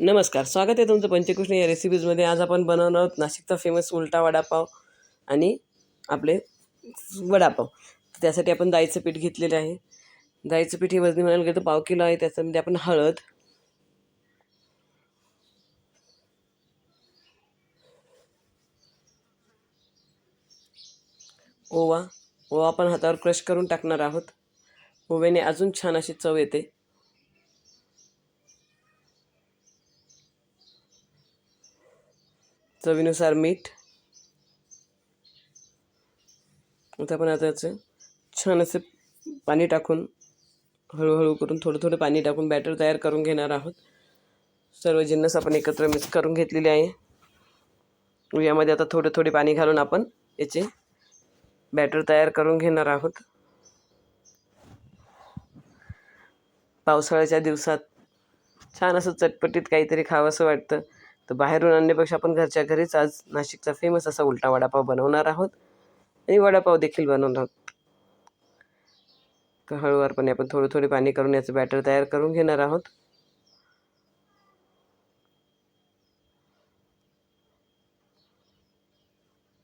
नमस्कार स्वागत आहे तुमचं पंचकृष्ण या रेसिपीजमध्ये आज आपण बनवणार आहोत नाशिकचा फेमस उलटा वडापाव आणि आपले वडापाव. त्यासाठी आपण दाईचं पीठ घेतलेलं आहे. दाईचं पीठ हे वजनी म्हणायला गेलं तर पाव किलो आहे. त्याच्यामध्ये आपण हळद ओवा ओवा आपण हातावर क्रश करून टाकणार आहोत. ओव्याने अजून छान अशी चव येते. चवीनुसार मीठ. आता आपण आता याचं छान असं पाणी टाकून हळूहळू करून थोडं थोडं पाणी टाकून बॅटर तयार करून घेणार आहोत. सर्व जिन्नस आपण एकत्र मिक्स करून घेतलेली आहे. यामध्ये आता थोडे थोडे पाणी घालून आपण याचे बॅटर तयार करून घेणार आहोत. पावसाळ्याच्या दिवसात छान असं चटपटीत काहीतरी खावंसं वाटतं. तर बाहेरून आणण्यापेक्षा आपण घरच्या घरीच आज नाशिकचा फेमस असा उलटा वडापाव बनवणार आहोत. आणि वडापाव देखील बनवणार आहोत. तर हळूवारपणे आपण थोडं थोडे पाणी करून याचं बॅटर तयार करून घेणार आहोत.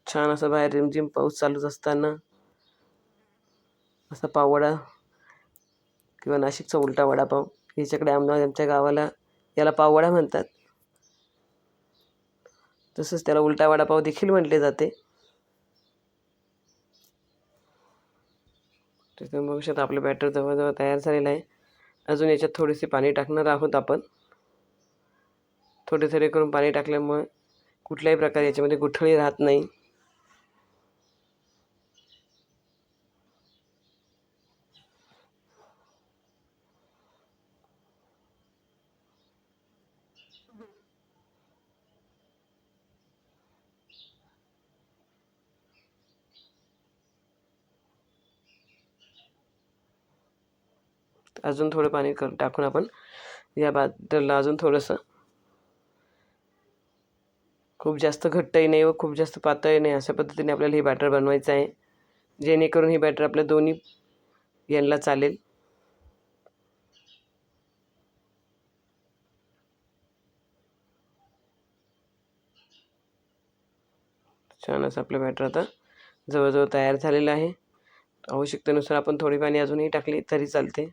छान असं बाहेर रिमझिम पाऊस चालूच असताना असा पावडा किंवा नाशिकचा उलटा वडापाव याच्याकडे आमदार आमच्या गावाला याला पाववडा म्हणतात. तसंच त्याला उलटा वडापाव देखील म्हटले जाते. त्याच्यामुळे बघू शकता आपलं बॅटर जवळजवळ तयार झालेलं आहे. अजून याच्यात थोडेसे पाणी टाकणार आहोत आपण. थोडे थोडे करून पाणी टाकल्यामुळे कुठल्याही प्रकारे याच्यामध्ये गुठळी राहत नाही. अजून थोडं पाणी कर टाकून आपण या बॅटरला अजून थोडंसं. खूप जास्त घट्टही नाही व खूप जास्त पातळही नाही अशा पद्धतीने आपल्याला हे बॅटर बनवायचं आहे. जेणेकरून ही बॅटर आपल्या दोन्ही यांना चालेल. छान असं आपलं बॅटर आता जवळजवळ तयार झालेलं आहे. आवश्यकतेनुसार आपण थोडी पाणी अजूनही टाकली तरी चालते.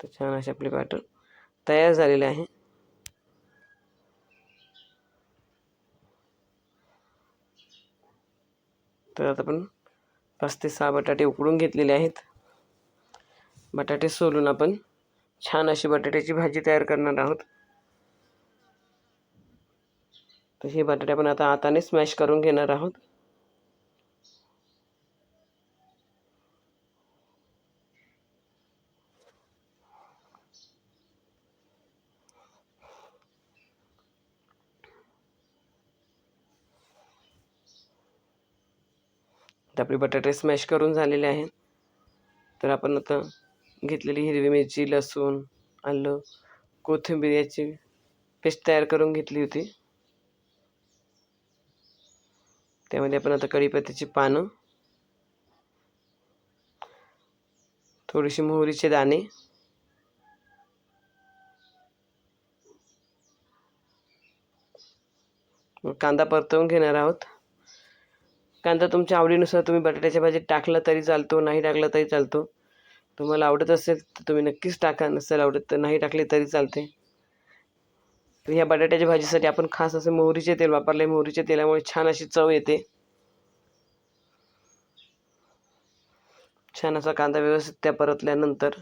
तर छान असे आपले बॅटर तयार झालेले आहे. तर आता आपण पाच ते सहा बटाटे उकडून घेतलेले आहेत. बटाटे सोलून आपण छान अशी बटाट्याची भाजी तयार करणार आहोत. तर हे बटाटे आपण आता हाताने स्मॅश करून घेणार आहोत. तर आपले बटाटे स्मॅश करून झालेले आहेत. तर आपण आता घेतलेली हिरवी मिरची लसूण आलं कोथिंबीर याची पेस्ट तयार करून घेतली होती. त्यामध्ये आपण आता कढीपत्त्याची पानं थोडीशी मोहरीचे दाणे कांदा परतवून घेणार आहोत. कांदा तुमच्या आवडीनुसार तुम्ही बटाट्याच्या भाजीत टाकला तरी चालतो नाही टाकला तरी चालतो. तुम्हाला आवडत असेल तर तुम्ही नक्कीच टाका नसेल आवडत तर नाही टाकले तरी चालते. तर ह्या बटाट्याच्या भाजीसाठी आपण खास असे मोहरीचे तेल वापरले मोहरीच्या तेलामुळे छान अशी चव येते. छान असा कांदा व्यवस्थित त्या परतल्यानंतर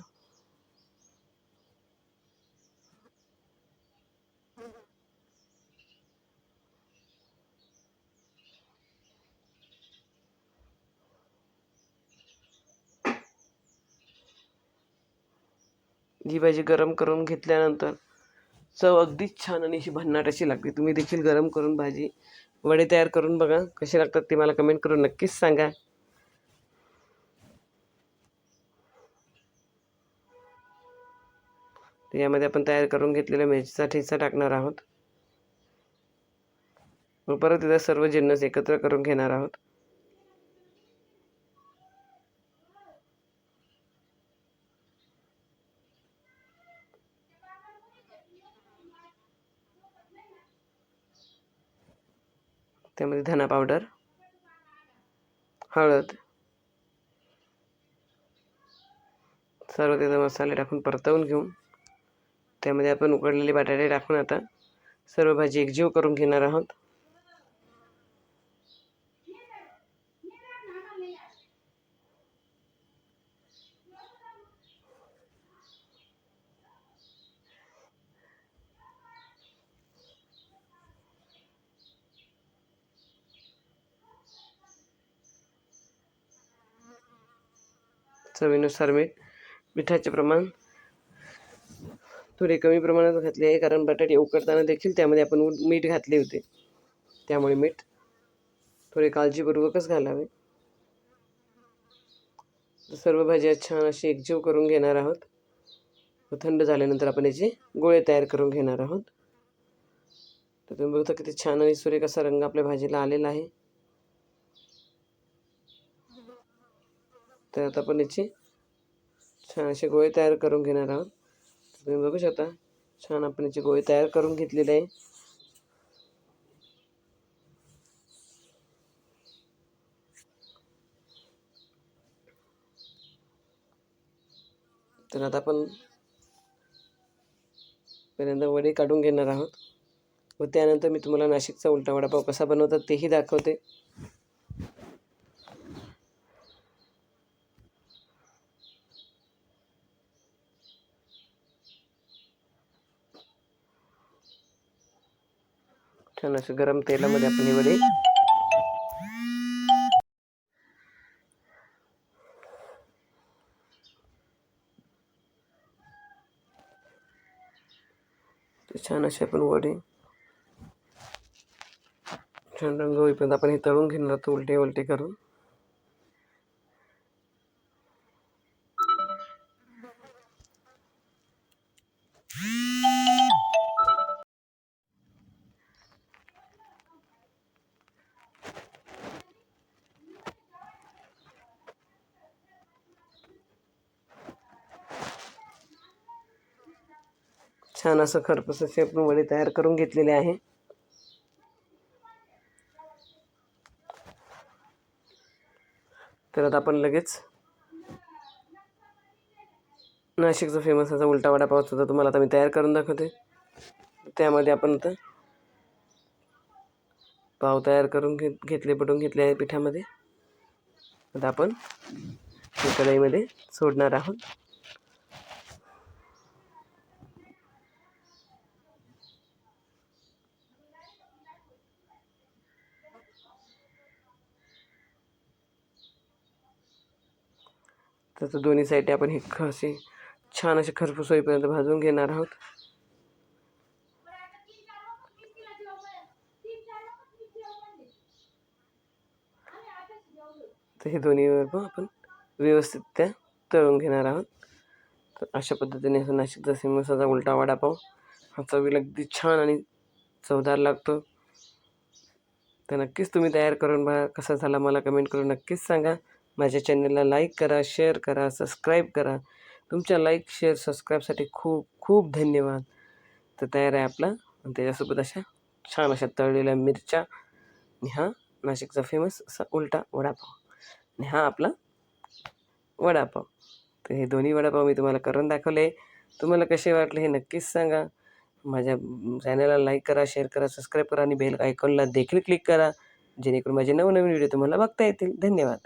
जी भाजी गरम करून घेतल्यानंतर चव अगदीच छान आणि अशी भन्नाट अशी लागते. तुम्ही देखील गरम करून भाजी वडे तयार करून बघा कसे लागतात ते मला कमेंट करून नक्कीच सांगा. तर यामध्ये आपण तयार करून घेतलेल्या मिरचीचा ठेचा टाकणार आहोत. परत इथं सर्व जिन्नस एकत्र करून घेणार आहोत. त्यामध्ये धना पावडर हळद सर्व त्याचे मसाले टाकून परतवून घेऊन त्यामध्ये आपण उकडलेले बटाटे टाकून आता सर्व भाजी एकजीव करून घेणार आहोत. चवीनुसार मीठ मिठाचे प्रमाण थोडे कमी प्रमाणात घातले आहे कारण बटाटे उकडताना देखील त्यामध्ये आपण मीठ घातले होते. त्यामुळे मीठ थोडे काळजीपूर्वकच घालावे. सर्व भाज्या छान अशी एकजीव करून घेणार आहोत. थंड झाल्यानंतर आपण याचे गोळे तयार करून घेणार आहोत. तर तुम्ही बघता किती छान आणि सुरेख असा रंग आपल्या भाजीला आलेला आहे. तर आता आपण याची छान असे गोळे तयार करून घेणार आहोत. तुम्ही बघू शकता छान आपण याची गोळी तयार करून घेतलेली आहे. तर आता आपण पहिल्यांदा वडे काढून घेणार आहोत. व त्यानंतर मी तुम्हाला नाशिकचा उलटा वडापाव कसा बनवतात तेही दाखवते. छान असे गरम तेलामध्ये आपण हे वडे ते छान असे आपण वडे छान रंग होईपर्यंत आपण हे तळून घेणार आहोत उलटे उलटे करून छान असं खरपसाचे आपण वडे तयार करून घेतलेले आहे. तर आता आपण लगेच नाशिकचा फेमस असा उलटा वडापाव सुद्धा तुम्हाला आता मी तयार करून दाखवते. त्यामध्ये आपण आता पाव तयार करून घेत घेतले पटून घेतले आहे पिठामध्ये. आता आपण कढईमध्ये सोडणार आहोत. त्याचं दोन्ही साईडने आपण हे ख असे छान असे खरपूस होईपर्यंत भाजून घेणार आहोत. तर हे दोन्ही पण आपण व्यवस्थित त्या तळून घेणार आहोत. तर अशा पद्धतीने असं नाशिक जसे मसाचा उलटा वडापाव हा चवीला अगदी छान आणि चवदार लागतो. तर नक्कीच तुम्ही तयार करून बघा कसा झाला मला कमेंट करून नक्कीच सांगा. माझ्या चॅनलला लाईक करा शेअर करा सबस्क्राईब करा. तुमच्या लाईक शेअर सबस्क्राईबसाठी खूप खूप धन्यवाद. तर तयार आहे आपला. आणि त्याच्यासोबत अशा छान अशा तळलेल्या मिरच्या. आणि हा नाशिकचा फेमस असा उलटा वडापाव. आणि हा आपला वडापाव. तर हे दोन्ही वडापाव मी तुम्हाला करून दाखवले. तुम्हाला कसे वाटले हे नक्कीच सांगा. माझ्या चॅनलला लाईक करा शेअर करा सबस्क्राईब करा आणि बेल आयकॉनला देखील क्लिक करा. जेणेकरून माझे नवनवीन व्हिडिओ तुम्हाला बघता येतील. धन्यवाद.